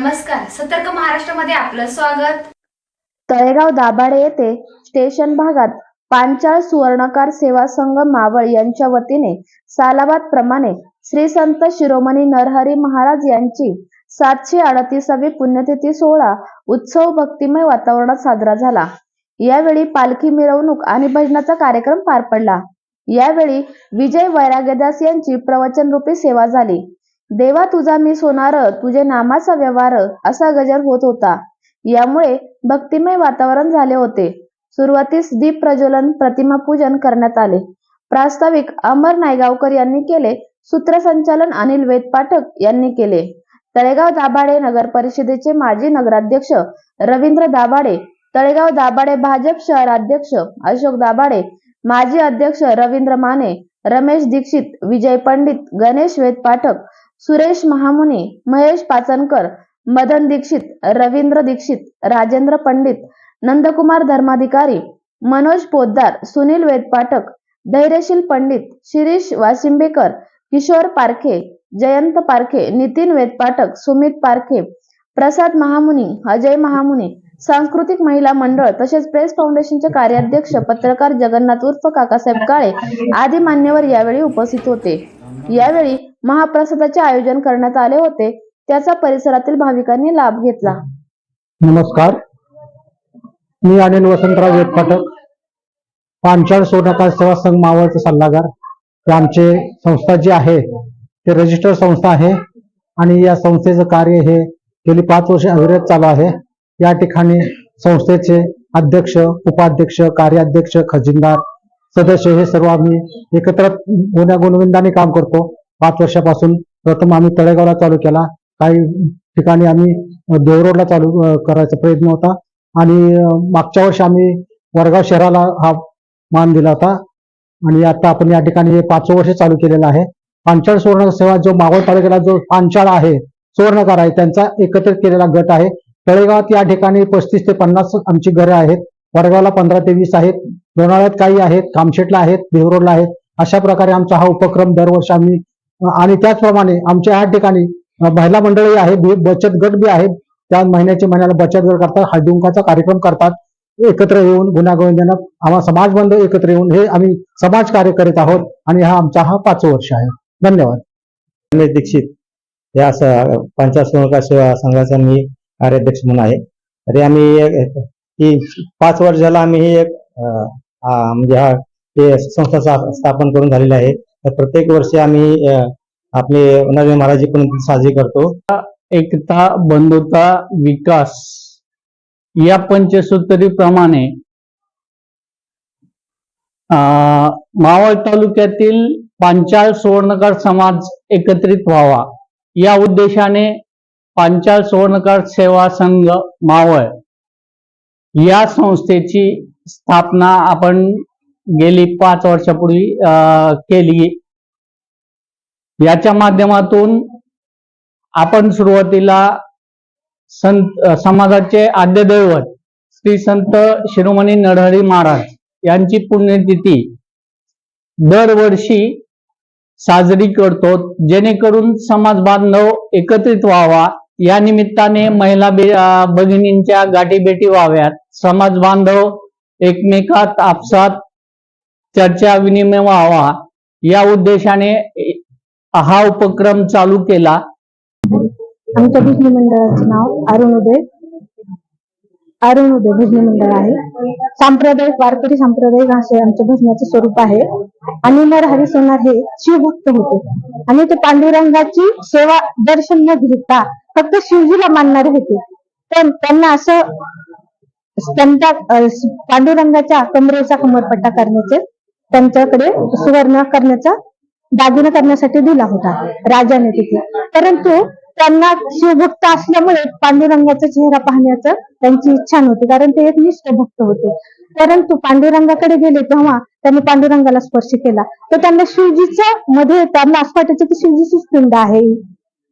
नमस्कार सतर्क महाराष्ट्रामध्ये आपलं स्वागत. तळेगाव दाभाडे येथे स्टेशन भागात पांचाळ सुवर्णकार सेवा संघ मावळ यांच्या वतीने सालाबाद प्रमाणे श्री संत शिरोमणी नरहरी महाराज यांची सातशे अडतीसावी पुण्यतिथी सोहळा उत्सव भक्तिमय वातावरणात साजरा झाला. यावेळी पालखी मिरवणूक आणि भजनाचा कार्यक्रम पार पडला. यावेळी विजय वैराग्यदास यांची प्रवचन रूपी सेवा झाली. देवा तुझा मी सोनार तुझे नामाचा व्यवहार असा गजर होत होता. यामुळे भक्तिमय वातावरण झाले होते. सुरुवातीस दीप प्रज्वलन प्रतिमा पूजन करण्यात आले. प्रास्ताविक अमर नायगावकर यांनी केले सूत्रसंचालन अनिल वेद पाठक यांनी केले. तळेगाव दाभाडे नगर परिषदेचे माजी नगराध्यक्ष रवींद्र दाभाडे तळेगाव दाभाडे भाजप शहराध्यक्ष अशोक दाभाडे माजी अध्यक्ष रवींद्र माने रमेश दीक्षित विजय पंडित गणेश वेद पाठक सुरेश महामुनी महेश पाचनकर मदन दीक्षित रवींद्र दीक्षित राजेंद्र पंडित नंदकुमार धर्माधिकारी मनोज पोद्दार सुनील वेदपाठक धैर्यशील पंडित शिरीष वासिंबेकर किशोर पारखे जयंत पारखे नितीन वेदपाठक सुमित पारखे प्रसाद महामुनी अजय महामुनी सांस्कृतिक महिला मंडळ तसेच प्रेस फाउंडेशनचे कार्याध्यक्ष पत्रकार जगन्नाथ उर्फ काकासाहेब काळे आदी मान्यवर यावेळी उपस्थित होते. यावेळी महाप्रसादाचे आयोजन करण्यात आले होते. त्याचा परिसरातील भाविकांनी लाभ घेतला. नमस्कार. मी अनिल वसंतराव वेदपाठक पांचाळ सोनकार सेवा संघ मावळचे सल्लागार. आमचे संस्था जी आहे ते रजिस्टर संस्था आहे आणि या संस्थेचं कार्य हे गेली पाच वर्ष अविरत चालू आहे. या ठिकाणी संस्थेचे अध्यक्ष उपाध्यक्ष कार्याध्यक्ष खजिनदार सदस्य हे सर्व आम्ही एकत्र गुन्ह्या गुणविंदाने काम करतो. पाच वर्षापासून प्रथम आम्ही तळेगावला चालू केला. काही ठिकाणी आम्ही देवरोडला चालू करायचा प्रयत्न होता. आणि मागच्या वर्षी आम्ही वडगाव शहराला हा मान दिला होता. आणि आता आपण या ठिकाणी हे पाचवं वर्ष चालू केलेलं आहे. पांचाळ सुवर्ण सेवा जो मावळ तालुक्याला जो पांचाळ आहे सुवर्णकार आहे त्यांचा एकत्रित केलेला गट आहे. तळेगावात या ठिकाणी पस्तीस ते पन्नास आमची घरं आहेत. वडगावला पंधरा ते वीस आहेत. लोणावळ्यात काही आहेत. कामशेटला आहेत. देवरोडला आहेत. अशा प्रकारे आमचा हा उपक्रम दरवर्षी आम्ही आणि त्याचप्रमाणे आमच्या या ठिकाणी महिला मंडळी आहे बचत गट बी आहेत त्या महिन्याच्या महिन्याला बचत गट करतात हळदुंकाचा कार्यक्रम करतात एकत्र येऊन गुन्हागोविंदांना आम्हा समाज बंधू एकत्र येऊन हे आम्ही समाज कार्य करीत आहोत आणि हा आमचा हा पाचवं वर्ष आहे. धन्यवाद. दीक्षित या स- पंचायत सहकार सेवा संघाचा मी कार्याध्यक्ष म्हणून आहे. तरी आम्ही ही पाच वर्षाला आम्ही हे एक म्हणजे हा हे संस्था स्थापन करून झालेली आहे. तर प्रत्येक वर्षी आम्ही अं, आपले नवे महाराजी पण साजरी करतो. एकता बंधुता विकास या पंचसूत्रीप्रमाणे अं, मावळ तालुक्यातील पांचाळ सुवर्णकार समाज एकत्रित व्हावा. या उद्देशाने पांचाळ सुवर्णकार सेवा संघ मावळ या संस्थेची स्थापना आपण गेली पाच वर्षापूर्वी अं, केली. याच्या माध्यमातून आपण सुरुवातीला संत समाजाचे आद्य दैवत श्री संत शिरोमणी नरहरी महाराज यांची पुण्यतिथी दरवर्षी साजरी करतो जेणेकरून समाज बांधव एकत्रित व्हावा. या निमित्ताने महिला भगिनींच्या गाठीभेटी व्हाव्यात. समाज बांधव एकमेकात आपसात चर्चा विनिमय व्हावा. या उद्देशाने हा उपक्रम चालू केला. आमच्या भजनी मंडळाचे नाव अरुणोदय अरुणोदय भजनी मंडळ आहे. सांप्रदायिक वारकरी सांप्रदायिक असे आमच्या भजनाचे स्वरूप आहे. आणि नरहरी सोनार हे शिवभक्त होते. आणि ते पांडुरंगाची सेवा दर्शन न घेता फक्त शिवजीला मानणारे होते. पण त्यांना असं त्यांच्या पांडुरंगाच्या कमरेचा कमरपट्टा करण्याचे त्यांच्याकडे सुवर्ण करण्याचा दागिना करण्यासाठी दिला होता राजाने तिथे. परंतु त्यांना शिवभक्त असल्यामुळे पांडुरंगाचा चेहरा पाहण्याचं त्यांची इच्छा नव्हती कारण ते एक निष्ठ भक्त होते. परंतु पांडुरंगाकडे गेले तेव्हा त्यांनी पांडुरंगाला स्पर्श केला. तर त्यांना शिवजीच्या मध्ये त्यांना असं वाटायचं की शिवजीचीच पिंड आहे.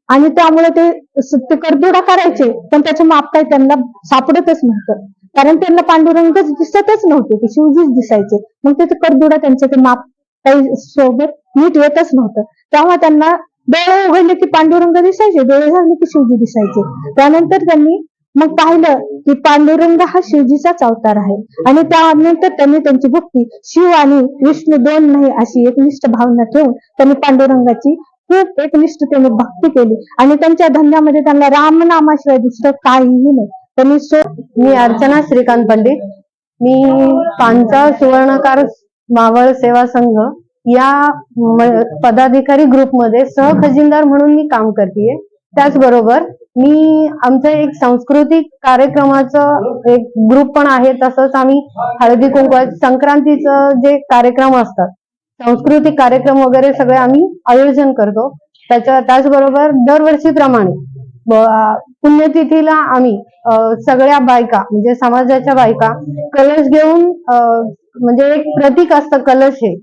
आणि त्यामुळे ते स- ते करायचे पण त्याचं माप काही त्यांना सापडतच नव्हतं. कारण त्यांना पांडुरंगच दिसतच नव्हते की शिवजीच दिसायचे. मग ते कर्दुडा त्यांचं ते माप काही सोबत नीट येतच नव्हतं. तेव्हा त्यांना डोळे उघडले की पांडुरंग दिसायचे डोळे झाले की शिवजी दिसायचे. त्यानंतर त्यांनी मग पाहिलं की पांडुरंग हा शिवजीचाच अवतार आहे. आणि त्यानंतर त्यांनी त्यांची भक्ती शिव आणि विष्णू दोन नाही अशी एकनिष्ठ भावना ठेवून त्यांनी पांडुरंगाची खूप एकनिष्ठतेने भक्ती केली. आणि त्यांच्या धंद्यामध्ये त्यांना रामनामाशिवाय दुसरं काहीही नाही. त्यांनी सो मी अर्चना श्रीकांत पंडित. मी पांचाळ सुवर्णकार मावळ सेवा संघ या पदाधिकारी ग्रुपमध्ये सहखजिनदार म्हणून मी काम करते त्याचबरोबर मी आमचं एक सांस्कृतिक कार्यक्रमाचं एक ग्रुप पण आहे. तसंच आम्ही हळदी कुंकू संक्रांतीचं जे कार्यक्रम असतात सांस्कृतिक कार्यक्रम वगैरे सगळे आम्ही आयोजन करतो. त्याच्या त्याचबरोबर दरवर्षीप्रमाणे पुण्यतिथीला आम्ही सगळ्या बायका म्हणजे समाजाच्या बायका कलश घेऊन म्हणजे एक प्रतीक असतं कलश हे.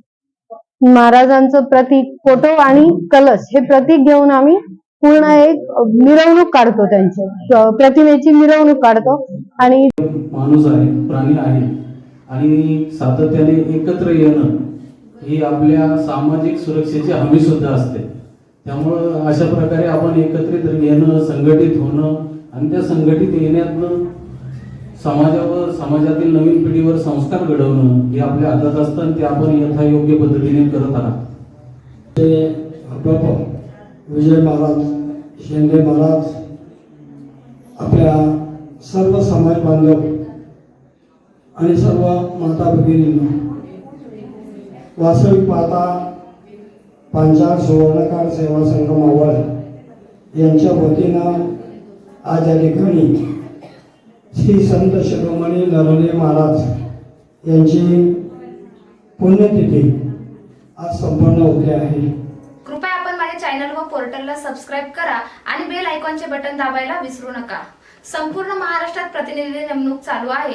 महाराजांचं प्रतीक फोटो आणि कलश हे प्रतीक घेऊन आम्ही पूर्ण एक मिरवणूक काढतो त्यांची. प्रतिमेची मिरवणूक काढतो आणि माणूस आहे प्राणी आहे आणि सातत्याने एकत्र येणं ही आपल्या सामाजिक सुरक्षेची हमी सुद्धा असते. त्यामुळं अशा प्रकारे आपण एकत्रित येणं संघटित होणं आणि त्या संघटित येण्यातनं समाजावर समाजातील नवीन पिढीवर संस्कार घडवणं हे आपल्या हातात असतं आणि ते आपण यथायोग्य पद्धतीने करत आहात. ते बाप विजय महाराज शेंडे महाराज आपल्या सर्व समाज बांधव आणि सर्व माता भगिनींना वास्तविक पाहता पांचाळ सुवर्णकार सेवा संघ मावळ यांच्या वतीनं आज या ठिकाणी श्री संत शिरोमणी नरले महाराज यांची पुण्यतिथी आज संपन्न होते आहे. कृपया आपण माझ्या चॅनल व पोर्टलला सबस्क्राईब करा आणि बेल आयकॉनचे बटन दाबायला विसरू नका. संपूर्ण महाराष्ट्रात प्रतिनिधी नेमणूक चालू आहे.